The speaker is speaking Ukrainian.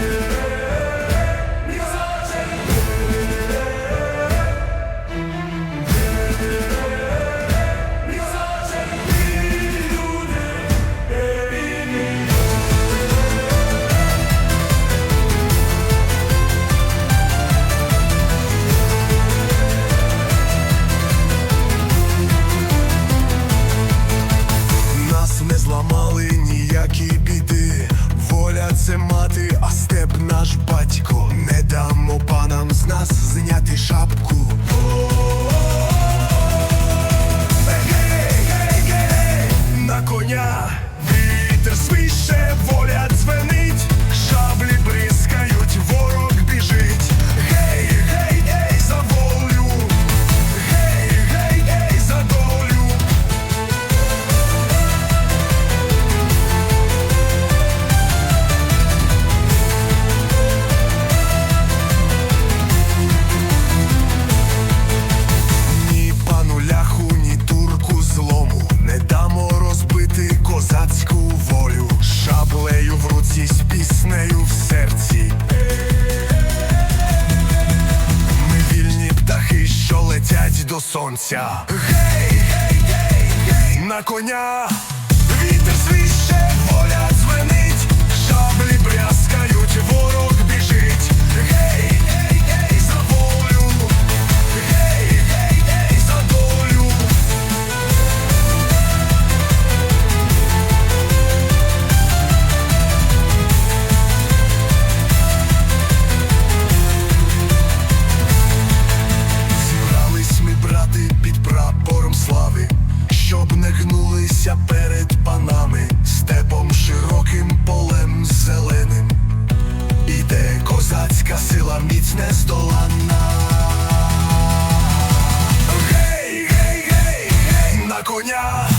Нас степ наш батько. Не дамо панам з нас зняти шапку. Летять до сонця. Гей, гей, гей, гей, на коня, нами, степом широким полем зеленим, іде козацька сила міць нездоланна. Гей, гей, гей, гей, на коня.